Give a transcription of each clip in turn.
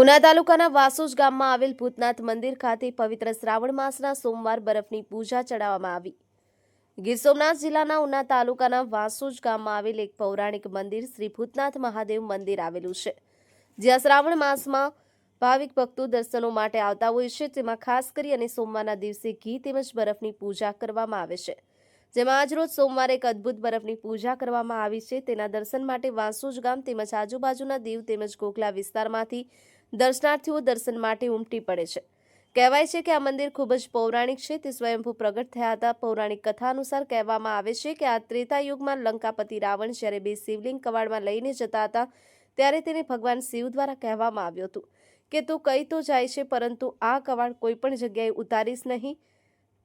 ઉના તાલુકાના વાસુજ ગામમાં આવેલ ભૂતનાથ મંદિર ખાતે પવિત્ર શ્રાવણ માસના સોમવાર બરફની પૂજા ચડાવવામાં આવી. ગીર સોમનાથ જિલ્લાના ઉના તાલુકાના વાસુજ ગામમાં આવેલ એક પૌરાણિક મંદિર શ્રી ભૂતનાથ મહાદેવ મંદિર આવેલું છે. જ્યાં શ્રાવણ માસમાં ભાવિક ભક્તો દર્શનો માટે આવતા હોય છે, તેમાં ખાસ કરી અને સોમવારના દિવસે ઘી તેમજ બરફની પૂજા કરવામાં આવે છે. જેમાં આજરોજ સોમવારે એક અદ્ભુત બરફની પૂજા કરવામાં આવી છે. તેના દર્શન માટે વાંસુજ ગામ તેમજ આજુબાજુના દીવ તેમજ ગોખલા વિસ્તારમાંથી દર્શનાર્થીઓ દર્શન માટે ઉમટી પડે છે. કહેવાય છે કે આ મંદિર ખૂબ જ પૌરાણિક છે. તે સ્વયંભૂ પ્રગટ થયા હતા. પૌરાણિક કથા અનુસાર કહેવામાં આવે છે કે આ ત્રેતા યુગમાં લંકાપતિ રાવણ જ્યારે બે શિવલિંગ કવાડમાં લઈને જતા હતા, ત્યારે તેને ભગવાન શિવ દ્વારા કહેવામાં આવ્યું હતું કે તું કઈ તો જાય છે, પરંતુ આ કવાડ કોઈ પણ જગ્યાએ ઉતારીશ નહીં.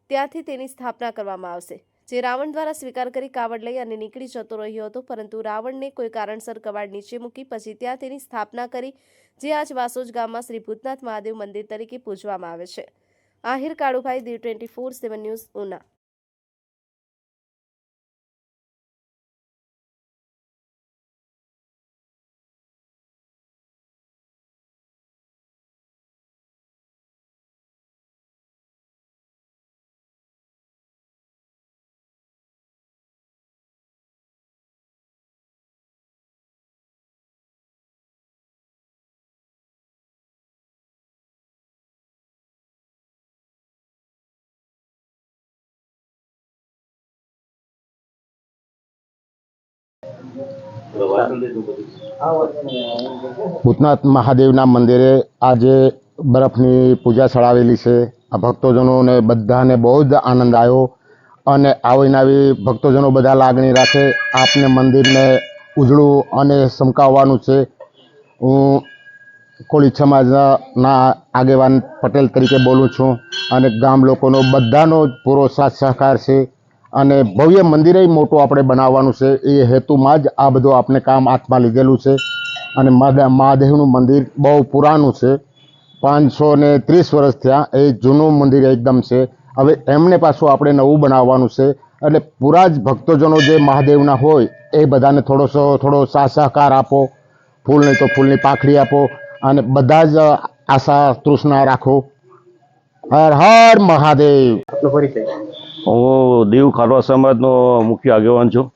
ત્યાંથી તેની સ્થાપના કરવામાં આવશે. જે રાવણ દ્વારા સ્વીકાર કરી કાવડ લઈ અને નીકળી જતો રહ્યો હતો, પરંતુ રાવણને કોઈ કારણસર કવાડ નીચે મૂકી પછી ત્યાં તેની સ્થાપના કરી, જે આજ વાસોજ ગામમાં શ્રી ભૂતનાથ મહાદેવ મંદિર તરીકે પૂજવામાં આવે છે. Ahir Kalubhai, the twenty four seven news, Una. Bhootnath મહાદેવના મંદિરે આજે બરફની પૂજા ચડાવેલી છે. આ ભક્તોજનોને બધાને બહુ જ આનંદ આવ્યો અને આવીને આવી ભક્તોજનો બધા લાગણી રાખે આપને મંદિરને ઉજળું અને ચમકાવવાનું છે. હું કોળી સમાજના આગેવાન પટેલ તરીકે બોલું છું અને ગામ લોકોનો બધાનો પૂરો સાથ સહકાર છે. અને ભવ્ય મંદિરે મોટું આપણે બનાવવાનું છે. એ હેતુમાં જ આ બધું આપણે કામ હાથમાં લીધેલું છે. અને મહાદે- મહાદેવનું મંદિર બહુ પુરાણું છે. પાંચસો ને ત્રીસ વર્ષ થયા એ જૂનું મંદિર એકદમ છે. હવે એમને પાછું આપણે નવું બનાવવાનું છે. એટલે પૂરા જ ભક્તોજનો જે મહાદેવના હોય એ બધાને થોડો થોડો સાહસાહકાર સહકાર આપો. ફૂલ નહીં તો ફૂલની પાખડી આપો. અને બધા જ આશા તૃષ્ણા રાખો. હર હર મહાદેવ. પરિચય. હું દીવ ખારવા સમાજનો મુખ્ય આગેવાન છું.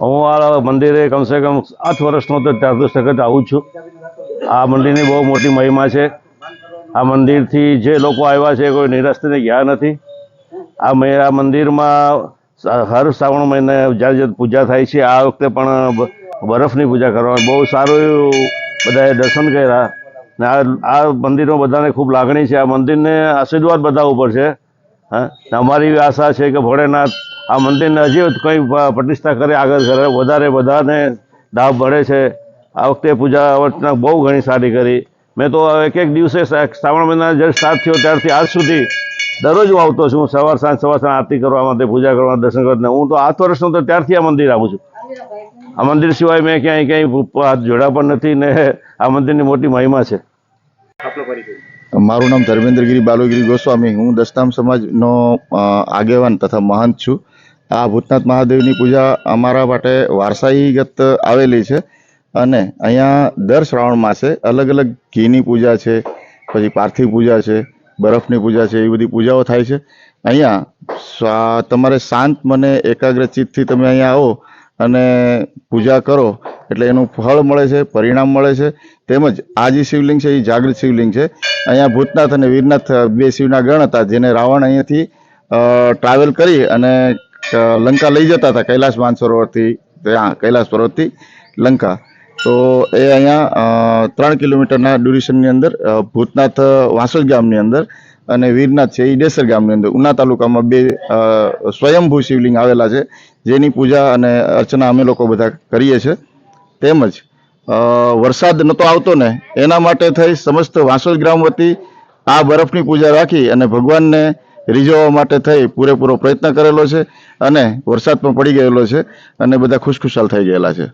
હું આ મંદિરે કમસે કમ આઠ વર્ષનો તો ત્યારથી સખત આવું છું. આ મંદિરની બહુ મોટી મહિમા છે. આ મંદિરથી જે લોકો આવ્યા છે કોઈ નિરાશ થઈને ગયા નથી. આ આ મંદિરમાં હર શ્રાવણ મહિને જ્યારે જ્યારે પૂજા થાય છે આ વખતે પણ બરફની પૂજા કરવામાં બહુ સારું એવું બધાએ દર્શન કર્યા. ને આ આ મંદિરમાં બધાને ખૂબ લાગણી છે. આ મંદિરને આશીર્વાદ બધા ઉપર છે. હા? અમારી આશા છે કે ભોળેનાથ આ મંદિરને હજી કંઈ પ્રતિષ્ઠા કરે, આગળ કરે. વધારે બધાને લાભ મળે છે. આ વખતે પૂજા અર્ચના બહુ ઘણી સારી કરી. મેં તો એક એક દિવસે શ્રાવણ મહિના જ્યારે સ્ટાર્ટ થયો ત્યારથી આજ સુધી દરરોજ હું આવતો છું. સવાર સાંજ સવાર સાંજ આરતી કરવા માટે, પૂજા કરવા દર્શન કરવા હું તો આઠ વર્ષનો તો ત્યારથી આ મંદિર આવું છું. આ મંદિર સિવાય મેં ક્યાંય ક્યાંય જોડ્યા પણ નથી ને આ મંદિરની મોટી મહિમા છે. મારું નામ ધર્મેન્દ્રગીરી બાલુગીરી ગોસ્વામી. હું દશનામ સમાજનો આગેવાન તથા મહંત છું. આ ભૂતનાથ મહાદેવની પૂજા અમારા માટે વારસાઈગત આવેલી છે. અને અહીંયા દર શ્રાવણ માસે અલગ અલગ ઘીની પૂજા છે, પછી પાર્થિવ પૂજા છે, બરફની પૂજા છે, એવી બધી પૂજાઓ થાય છે. અહીંયા તમારે શાંત મને એકાગ્ર ચિત્તથી તમે અહીંયા આવો. અને પૂજા કરો એટલે એનું ફળ મળે છે, પરિણામ મળે છે. તેમજ આ જે શિવલિંગ છે, એ જાગૃત શિવલિંગ છે. અહીંયા ભૂતનાથ અને વીરનાથ બે શિવના ગણ હતા, જેને રાવણ અહીંયાથી ટ્રાવેલ કરી અને લંકા લઈ જતા હતા, કૈલાસ માનસરોવરથી, ત્યાં, કૈલાસ પર્વતથી લંકા. તો એ અહીંયા ત્રણ કિલોમીટરના ડ્યુરેશનની અંદર ભૂતનાથ વાંસોદ ગામની અંદર અને વીરનાથ છે એ ગામની અંદર. ઉના તાલુકામાં બે સ્વયંભૂ શિવલિંગ આવેલા છે, જેની પૂજા અને અર્ચના અમે લોકો બધા કરીએ છીએ. તેમજ વરસાદ નહોતો આવતો ને, એના માટે થઈ સમસ્ત વાંસોદ ગ્રામ વતી આ બરફની પૂજા રાખી અને ભગવાનને રીઝવવા માટે થઈ પૂરેપૂરો પ્રયત્ન કરેલો છે અને વરસાદ પણ પડી ગયેલો છે અને બધા ખુશખુશાલ થઈ ગયેલા છે.